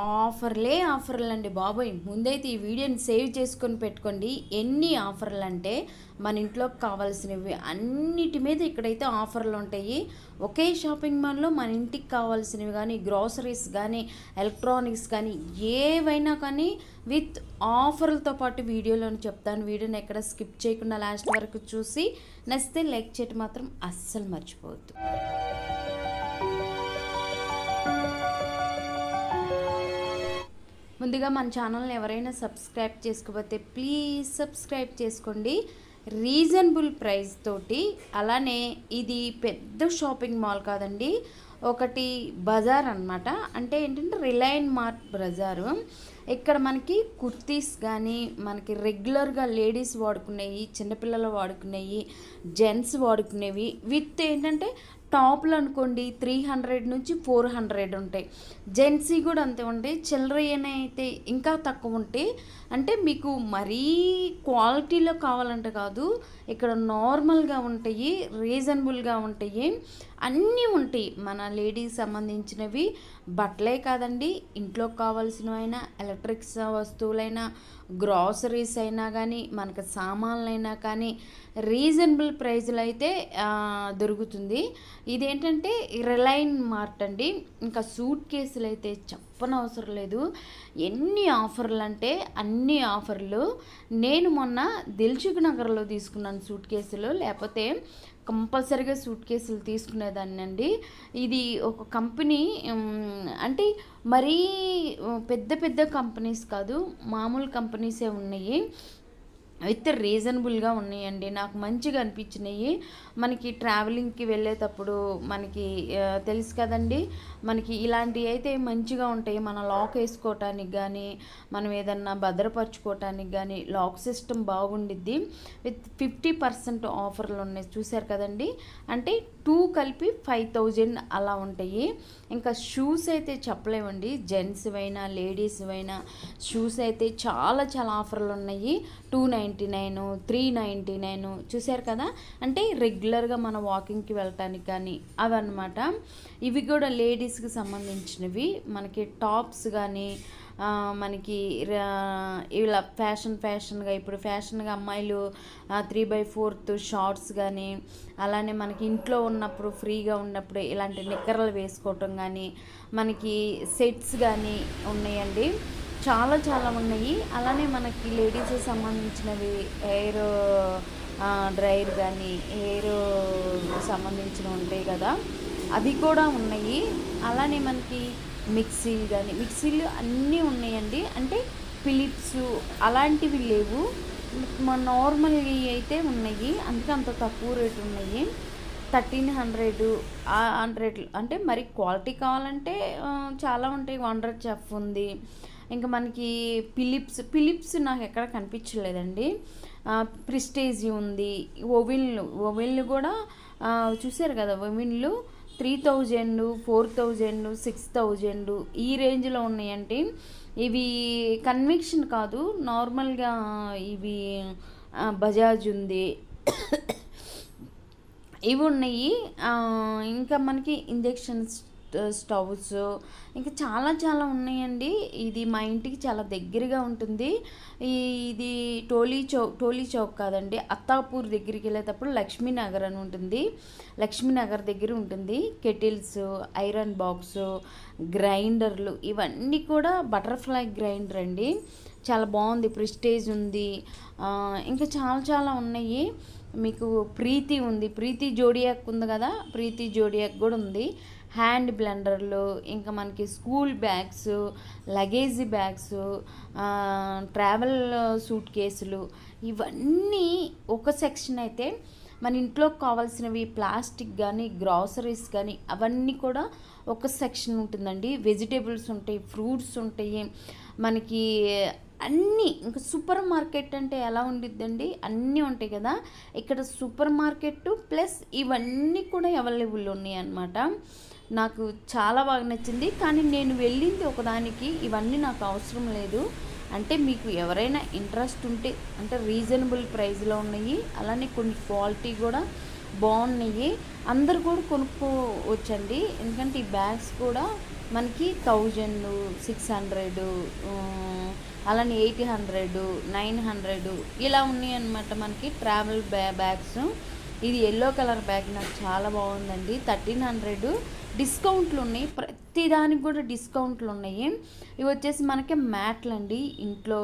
ఆఫర్లే ఆఫర్లు అండి బాబోయ్. ముందైతే ఈ వీడియోని సేవ్ చేసుకొని పెట్టుకోండి. ఎన్ని ఆఫర్లు అంటే మన ఇంట్లోకి కావాల్సినవి అన్నిటి మీద ఇక్కడైతే ఆఫర్లు ఉంటాయి. ఒకే షాపింగ్ మాల్లో మన ఇంటికి కావాల్సినవి కానీ గ్రాసరీస్ కానీ ఎలక్ట్రానిక్స్ కానీ ఏవైనా కానీ విత్ ఆఫర్లతో పాటు వీడియోలో చెప్తాను. వీడియోని ఎక్కడ స్కిప్ చేయకుండా లాస్ట్ వరకు చూసి నచ్చితే లైక్ చేయటం మాత్రం అస్సలు మర్చిపోవద్దు. ముందుగా మన ఛానల్ని ఎవరైనా సబ్స్క్రైబ్ చేసుకోకపోతే ప్లీజ్ సబ్స్క్రైబ్ చేసుకోండి. రీజనబుల్ ప్రైస్ తోటి అలానే ఇది పెద్ద షాపింగ్ మాల్ కాదండి. ఒకటి బజార్ అనమాట అంటే ఏంటంటే రిలయన్ మార్ట్ బజారు. ఇక్కడ మనకి కుర్తీస్ కానీ మనకి రెగ్యులర్గా లేడీస్ వాడుకునేవి చిన్నపిల్లలు వాడుకునేవి జెంట్స్ వాడుకునేవి విత్ ఏంటంటే టాప్లు అనుకోండి త్రీ హండ్రెడ్ నుంచి ఫోర్ హండ్రెడ్ ఉంటాయి. జెన్సీ కూడా అంతే ఉంటాయి చిల్లర అయితే ఇంకా తక్కువ ఉంటాయి అంటే మీకు మరీ క్వాలిటీలో కావాలంటే కాదు ఇక్కడ నార్మల్గా ఉంటాయి రీజనబుల్గా ఉంటాయి. అన్నీ ఉంటాయి. మన లేడీస్ సంబంధించినవి బట్టలే కాదండి. ఇంట్లో కావాల్సినవైనా ఎలక్ట్రిక్స్ వస్తువులైనా గ్రాసరీస్ అయినా కానీ మనకు సామాన్లైనా కానీ రీజనబుల్ ప్రైజ్లో అయితే దొరుకుతుంది. ఇదేంటంటే రిలయన్ మార్ట్ అండి. ఇంకా సూట్ కేసులు అయితే చెప్పనవసరం లేదు. ఎన్ని ఆఫర్లు అంటే అన్ని ఆఫర్లు. నేను మొన్న దిల్చుక్ నగర్లో తీసుకున్నాను సూట్ కేసులు. లేకపోతే కంపల్సరీగా సూట్ కేసులు తీసుకునేదాన్ని అండి ఇది ఒక కంపెనీ అంటే మరీ పెద్ద పెద్ద కంపెనీస్ కాదు మామూలు కంపెనీసే ఉన్నాయి. విత్ రీజనబుల్గా ఉన్నాయండి. నాకు మంచిగా అనిపించినాయి. మనకి ట్రావెలింగ్కి వెళ్ళేటప్పుడు మనకి తెలుసు కదండి. మనకి ఇలాంటివి అయితే మంచిగా ఉంటాయి. మన లాక్ వేసుకోవటానికి కానీ మనం ఏదన్నా భద్రపరచుకోవటానికి కానీ లాక్ సిస్టమ్ బాగుండిద్ది. విత్ ఫిఫ్టీ పర్సెంట్ ఆఫర్లు ఉన్నాయి. చూసారు కదండి? అంటే టూ కలిపి ఫైవ్ థౌజండ్ అలా ఉంటాయి. ఇంకా షూస్ అయితే చెప్పలేమండి. జెంట్స్ అయినా లేడీస్ అయినా షూస్ అయితే చాలా చాలా ఆఫర్లు ఉన్నాయి. Two nine ninety nine three ninety nine చూసారు కదా? అంటే రెగ్యులర్గా మన వాకింగ్కి వెళ్ళటానికి కానీ అవన్నమాట. ఇవి కూడా లేడీస్కి సంబంధించినవి. మనకి టాప్స్ కానీ మనకి ఇలా ఫ్యాషన్ ఫ్యాషన్గా ఇప్పుడు ఫ్యాషన్గా అమ్మాయిలు త్రీ బై ఫోర్త్ షార్ట్స్ కానీ అలానే మనకి ఇంట్లో ఉన్నప్పుడు ఫ్రీగా ఉన్నప్పుడు ఇలాంటి నిక్కర్లు వేసుకోవటం కానీ మనకి సెట్స్ కానీ ఉన్నాయండి. చాలా చాలా ఉన్నాయి. అలానే మనకి లేడీస్కి సంబంధించినవి హెయిర్ డ్రైర్ కానీ హెయిర్ సంబంధించినవి ఉంటాయి కదా. అవి కూడా ఉన్నాయి. అలానే మనకి మిక్సీలు కానీ మిక్సీలు అన్నీ ఉన్నాయండి. అంటే ఫిలిప్స్ అలాంటివి లేవు. మా నార్మల్ అయితే ఉన్నాయి. అందుకే అంత తక్కువ రేటు ఉన్నాయి. థర్టీన్ హండ్రెడ్ హండ్రెడ్ అంటే మరి క్వాలిటీ కావాలంటే చాలా ఉంటాయి. వండర్ చెఫ్ ఉంది. ఇంకా మనకి పిలిప్స్ ఫిలిప్స్ నాకు ఎక్కడ కనిపించలేదండి. ప్రిస్టేజ్ ఉంది. ఓవెన్లు ఓవెన్లు కూడా చూసారు కదా ఓవిన్లు three thousand four thousand six thousand ఈ రేంజ్లో ఉన్నాయండి. ఇవి కన్విక్షన్ కాదు నార్మల్గా ఇవి బజాజ్ ఉంది. ఇవి ఉన్నాయి. ఇంకా మనకి ఇంజెక్షన్స్ స్టవ్స్ ఇంకా చాలా చాలా ఉన్నాయండి. ఇది మా ఇంటికి చాలా దగ్గరగా ఉంటుంది. ఇది టోలీ చౌక్ టోలీ చౌక్ కాదండి. అత్తాపూర్ దగ్గరికి వెళ్ళేటప్పుడు లక్ష్మీనగర్ అని ఉంటుంది. లక్ష్మీనగర్ దగ్గర ఉంటుంది. కెటిల్స్ ఐరన్ బాక్స్ గ్రైండర్లు ఇవన్నీ కూడా బటర్ఫ్లై గ్రైండర్ అండి. చాలా బాగుంది. ప్రిస్టేజ్ ఉంది. ఇంకా చాలా చాలా ఉన్నాయి. మీకు ప్రీతి ఉంది. ప్రీతి జోడియాక్ ఉంది కదా? ప్రీతి జోడియాక్ కూడా ఉంది. హ్యాండ్ బ్లెండర్లు ఇంకా మనకి school bags luggage bags travel suit కేసులు ఇవన్నీ ఒక సెక్షన్ అయితే మన ఇంట్లో కావాల్సినవి ప్లాస్టిక్ కానీ గ్రాసరీస్ కానీ అవన్నీ కూడా ఒక సెక్షన్ ఉంటుందండి. వెజిటేబుల్స్ ఉంటాయి ఫ్రూట్స్ ఉంటాయి. మనకి అన్నీ ఇంకా సూపర్ మార్కెట్ అంటే ఎలా ఉండిద్దండి? అన్నీ ఉంటాయి కదా. ఇక్కడ సూపర్ మార్కెట్ ప్లస్ ఇవన్నీ కూడా అవైలబుల్ ఉన్నాయి అన్నమాట నాకు చాలా బాగా నచ్చింది. కానీ నేను వెళ్ళింది ఒకదానికి. ఇవన్నీ నాకు అవసరం లేదు. అంటే మీకు ఎవరైనా ఇంట్రెస్ట్ ఉంటే అంటే రీజనబుల్ ప్రైస్లో ఉన్నాయి. అలానే కొన్ని క్వాలిటీ కూడా బాగున్నాయి. అందరు కూడా కొనుక్కోవచ్చండి. ఎందుకంటే ఈ బ్యాగ్స్ కూడా మనకి థౌజండ్ సిక్స్ హండ్రెడ్ అలానే ఎయిట్ హండ్రెడ్ నైన్ హండ్రెడ్ ఇలా ఉన్నాయి అనమాట మనకి ట్రావెల్ బ్యా బ్యాగ్స్. ఇది ఎల్లో కలర్ బ్యాగ్ నాకు చాలా బాగుందండి. థర్టీన్ హండ్రెడ్ డిస్కౌంట్లు ఉన్నాయి ప్రతి దానికి కూడా డిస్కౌంట్లు ఉన్నాయి ఇవి వచ్చేసి మనకి మ్యాట్లు అండి ఇంట్లో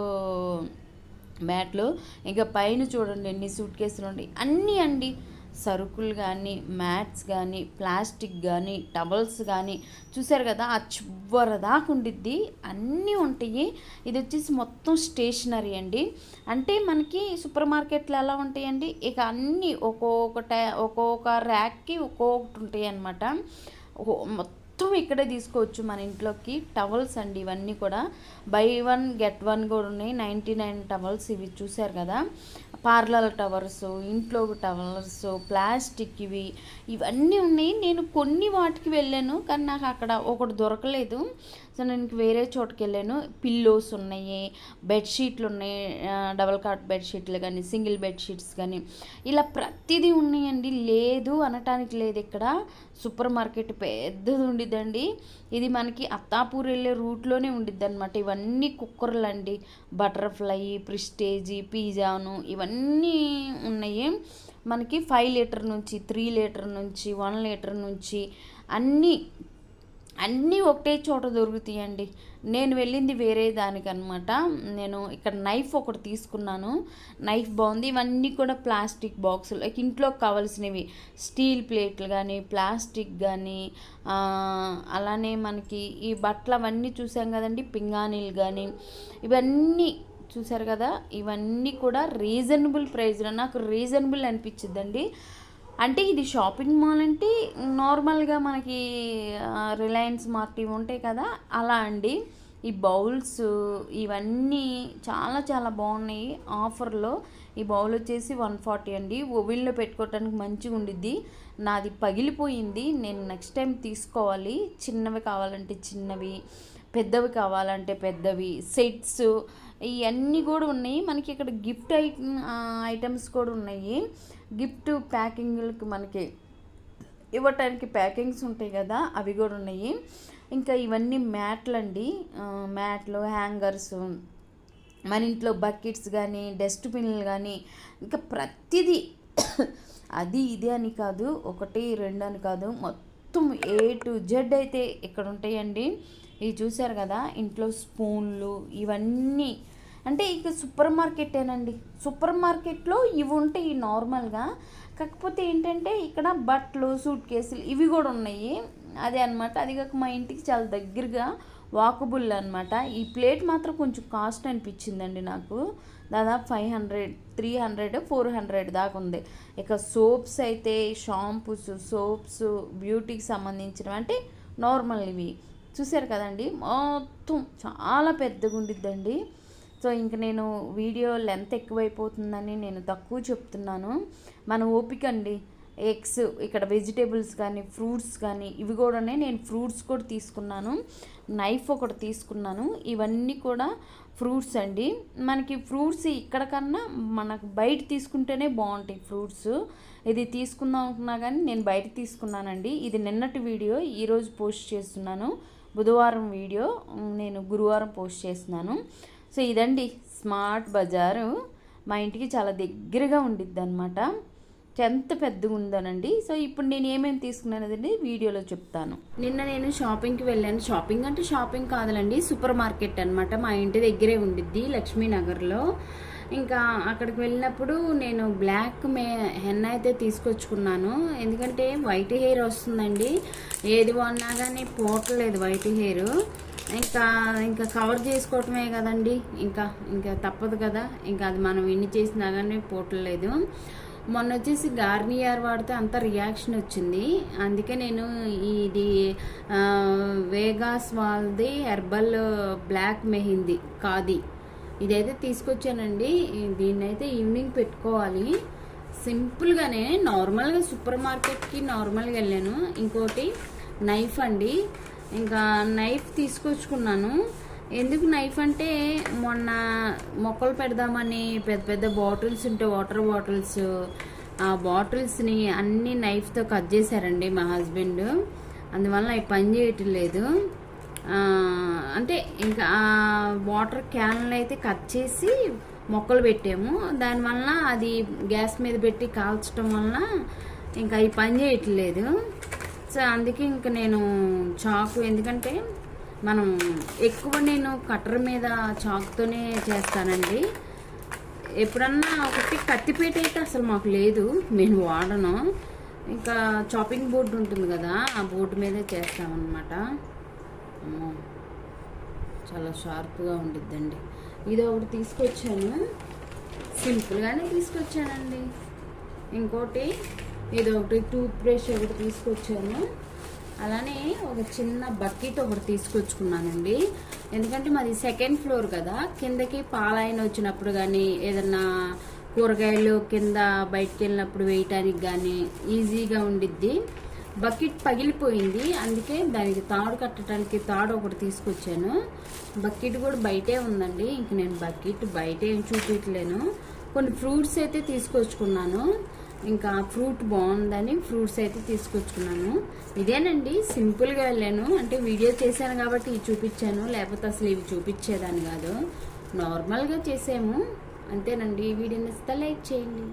మ్యాట్లు. ఇంకా పైన చూడండి ఎన్ని సూట్ కేసులు ఉన్నాయి అన్నీ అండి. సరుకులు కానీ మ్యాట్స్ కానీ ప్లాస్టిక్ కానీ టవల్స్ కానీ చూసారు కదా ఆ చివర దాకా ఉండిద్ది. అన్నీ ఉంటాయి. ఇది వచ్చేసి మొత్తం స్టేషనరీ అండి. అంటే మనకి సూపర్ మార్కెట్లో ఎలా ఉంటాయండి? ఇక అన్నీ ఒక్కొక్క టై ఒక్కొక్క ర్యాక్కి ఒక్కొక్కటి ఉంటాయి అన్నమాట మొత్తం ఇక్కడే తీసుకోవచ్చు మన ఇంట్లోకి. టవల్స్ అండి ఇవన్నీ కూడా. బై వన్ గెట్ వన్ కూడా ఉన్నాయి. నైంటీ నైన్ టవల్స్ ఇవి చూసారు కదా. పార్లర్ టవర్స్ ఇంట్లో టవర్స్ ప్లాస్టిక్ ఇవి ఇవన్నీ ఉన్నాయి. నేను కొన్ని వాటికి వెళ్ళాను కానీ నాకు అక్కడ ఒకటి దొరకలేదు. సో నేను వేరే చోటుకి వెళ్ళాను. పిల్లోస్ ఉన్నాయి బెడ్షీట్లు ఉన్నాయి డబల్ కాట్ బెడ్షీట్లు కానీ సింగిల్ బెడ్షీట్స్ కానీ ఇలా ప్రతిదీ ఉన్నాయండి. లేదు అనటానికి లేదు ఇక్కడ. సూపర్ మార్కెట్ పెద్దది ఉండిద్దండి. ఇది మనకి అత్తాపూర్ వెళ్ళే రూట్లోనే ఉండిద్ది అనమాట ఇవన్నీ కుక్కర్లు అండి. బటర్ఫ్లై ప్రిస్టేజీ పిజ్జాను ఇవన్నీ ఉన్నాయి. మనకి ఫైవ్ లీటర్ నుంచి త్రీ లీటర్ నుంచి వన్ లీటర్ నుంచి అన్నీ అన్నీ ఒకటే చోట దొరుకుతాయండి. నేను వెళ్ళింది వేరే దానికనమాట నేను ఇక్కడ నైఫ్ ఒకటి తీసుకున్నాను. నైఫ్ బాగుంది. ఇవన్నీ కూడా ప్లాస్టిక్ బాక్సులు లైక్ ఇంట్లోకి కావాల్సినవి. స్టీల్ ప్లేట్లు కానీ ప్లాస్టిక్ కానీ అలానే మనకి ఈ బట్టలు అవన్నీ చూసాం కదండి. పింగాణీలు కానీ ఇవన్నీ చూసారు కదా? ఇవన్నీ కూడా రీజనబుల్ ప్రైస్లో నాకు రీజనబుల్ అనిపించిందండి అంటే ఇది షాపింగ్ మాల్ అంటే నార్మల్గా మనకి రిలయన్స్ మార్ట్ ఇవి ఉంటాయి కదా అలా అండి. ఈ బౌల్స్ ఇవన్నీ చాలా చాలా బాగున్నాయి ఆఫర్లో. ఈ బౌల్ వచ్చేసి వన్ ఫార్టీ అండి. ఓవెన్లో పెట్టుకోవటానికి మంచిగా ఉండిద్ది. నాది పగిలిపోయింది. నేను నెక్స్ట్ టైం తీసుకోవాలి. చిన్నవి కావాలంటే చిన్నవి పెద్దవి కావాలంటే పెద్దవి సెట్స్ ఇవన్నీ కూడా ఉన్నాయి. మనకి ఇక్కడ గిఫ్ట్ ఐటమ్ ఐటమ్స్ కూడా ఉన్నాయి. గిఫ్ట్ ప్యాకింగ్లకు మనకి ఇవ్వటానికి ప్యాకింగ్స్ ఉంటాయి కదా అవి కూడా ఉన్నాయి. ఇంకా ఇవన్నీ మ్యాట్లు అండి మ్యాట్లు హ్యాంగర్స్ మన ఇంట్లో బకెట్స్ కానీ డస్ట్బిన్లు కానీ ఇంకా ప్రతిదీ అది ఇది అని కాదు ఒకటి రెండు అని కాదు మొత్తం ఏ టు జెడ్ అయితే ఇక్కడ ఉంటాయండి. ఇవి చూసారు కదా ఇంట్లో స్పూన్లు ఇవన్నీ అంటే ఇక సూపర్ మార్కెటేనండి సూపర్ మార్కెట్లో ఇవి ఉంటాయి నార్మల్గా. కాకపోతే ఏంటంటే ఇక్కడ బట్టలు సూట్ కేసులు ఇవి కూడా ఉన్నాయి. అదే అనమాట అది కాక మా ఇంటికి చాలా దగ్గరగా వాకబుల్ అనమాట ఈ ప్లేట్ మాత్రం కొంచెం కాస్ట్ అనిపించిందండి నాకు. దాదాపు five hundred three hundred four hundred దాకా ఉంది. ఇక సోప్స్ అయితే షాంపూస్ సోప్స్ బ్యూటీకి సంబంధించినవి అంటే నార్మల్ ఇవి. చూసారు కదండి? మొత్తం చాలా పెద్దగా ఉండిద్దండి. సో ఇంక నేను వీడియో లెంత్ ఎక్కువైపోతుందని నేను తక్కువ చెప్తున్నాను. మన ఓపిక అండి. ఎగ్స్ ఇక్కడ వెజిటేబుల్స్ కానీ ఫ్రూట్స్ కానీ ఇవి కూడానే నేను ఫ్రూట్స్ కూడా తీసుకున్నాను. నైఫ్ ఒకటి తీసుకున్నాను. ఇవన్నీ కూడా ఫ్రూట్స్ అండి. మనకి ఫ్రూట్స్ ఇక్కడ కన్నా మనకు బయట తీసుకుంటేనే బాగుంటాయి ఫ్రూట్స్. ఇది తీసుకుందాం అనుకున్నా కానీ నేను బయట తీసుకున్నానండి. ఇది నిన్నటి వీడియో ఈరోజు పోస్ట్ చేస్తున్నాను. బుధవారం వీడియో నేను గురువారం పోస్ట్ చేస్తున్నాను. సో ఇదండి స్మార్ట్ బజారు. మా ఇంటికి చాలా దగ్గరగా ఉండిద్ది అనమాట ఎంత పెద్దగా ఉందనండి. సో ఇప్పుడు నేను ఏమేమి తీసుకున్నానదండి వీడియోలో చెప్తాను. నిన్న నేను షాపింగ్కి వెళ్ళాను. షాపింగ్ అంటే షాపింగ్ కాదులండి సూపర్ మార్కెట్ అనమాట మా ఇంటి దగ్గరే ఉండిద్ది లక్ష్మీనగర్లో. ఇంకా అక్కడికి వెళ్ళినప్పుడు నేను బ్లాక్ మే హెన్ అయితే తీసుకొచ్చుకున్నాను. ఎందుకంటే వైట్ హెయిర్ వస్తుందండి. ఏది కొన్నా కానీ పోవట్లేదు వైట్ హెయిర్. ఇంకా ఇంకా కవర్ చేసుకోవటమే కదండి. ఇంకా ఇంకా తప్పదు కదా. ఇంకా అది మనం ఎన్ని చేసినా కానీ పోవట్లేదు మొన్న వచ్చేసి గార్నియర్ వాడితే అంత రియాక్షన్ వచ్చింది. అందుకే నేను ఇది వేగాస్ వాళ్ళది హెర్బల్ బ్లాక్ మెహిందీ కాది. ఇదైతే తీసుకొచ్చానండి. దీన్ని అయితే ఈవినింగ్ పెట్టుకోవాలి. సింపుల్గానే నార్మల్గా సూపర్ మార్కెట్కి నార్మల్గా వెళ్ళాను. ఇంకోటి నైఫ్ అండి. ఇంకా నైఫ్ తీసుకొచ్చుకున్నాను. ఎందుకు నైఫ్ అంటే మొన్న మొక్కలు పెడదామని పెద్ద పెద్ద బాటిల్స్ ఉంటే వాటర్ బాటిల్స్ ఆ బాటిల్స్ని అన్ని నైఫ్తో కట్ చేశారండి మా హస్బెండ్ అందువల్ల అవి పని చేయటం లేదు అంటే ఇంకా ఆ వాటర్ క్యాన్లు అయితే కట్ చేసి మొక్కలు పెట్టాము. దానివల్ల అది గ్యాస్ మీద పెట్టి కాల్చడం వలన ఇంకా అవి పని చేయట్లేదు. సో అందుకే ఇంక నేను చాకు ఎందుకంటే మనం ఎక్కువ నేను కట్టర్ మీద చాకుతోనే చేస్తానండి. ఎప్పుడన్నా ఒకటి కత్తిపేట అయితే అసలు మాకు లేదు నేను వాడను. ఇంకా చాపింగ్ బోర్డు ఉంటుంది కదా ఆ బోర్డు మీదే చేస్తామన్నమాట. అమ్మో చాలా షార్ప్గా ఉండిద్దండి. ఇది ఒకటి తీసుకొచ్చాను. సింపుల్గానే తీసుకొచ్చానండి. ఇంకోటి ఇది ఒకటి టూత్ బ్రష్ ఒకటి తీసుకొచ్చాను. అలానే ఒక చిన్న బకెట్ ఒకటి తీసుకొచ్చుకున్నానండి. ఎందుకంటే మాది సెకండ్ ఫ్లోర్ కదా కిందకి పాలైన వచ్చినప్పుడు కానీ ఏదన్నా కూరగాయలు కింద బయటకు వెళ్ళినప్పుడు వేయటానికి కానీ ఈజీగా ఉండిద్ది. బకెట్ పగిలిపోయింది అందుకే దానికి తాడు కట్టడానికి తాడు ఒకటి తీసుకొచ్చాను. బకెట్ కూడా బయటే ఉందండి ఇంక నేను బకెట్ బయట ఏం చూపించలేను కొన్ని ఫ్రూట్స్ అయితే తీసుకొచ్చుకున్నాను. ఇంకా ఫ్రూట్ బాగుందని ఫ్రూట్స్ అయితే తీసుకొచ్చుకున్నాను. ఇదేనండి సింపుల్గా వెళ్ళాను. అంటే వీడియో చేశాను కాబట్టి ఇవి చూపించాను. లేకపోతే అసలు ఇవి చూపించేదాన్ని కాదు. నార్మల్గా చేసాము. అంతేనండి. ఈ వీడియో నచ్చితే లైక్ చేయండి.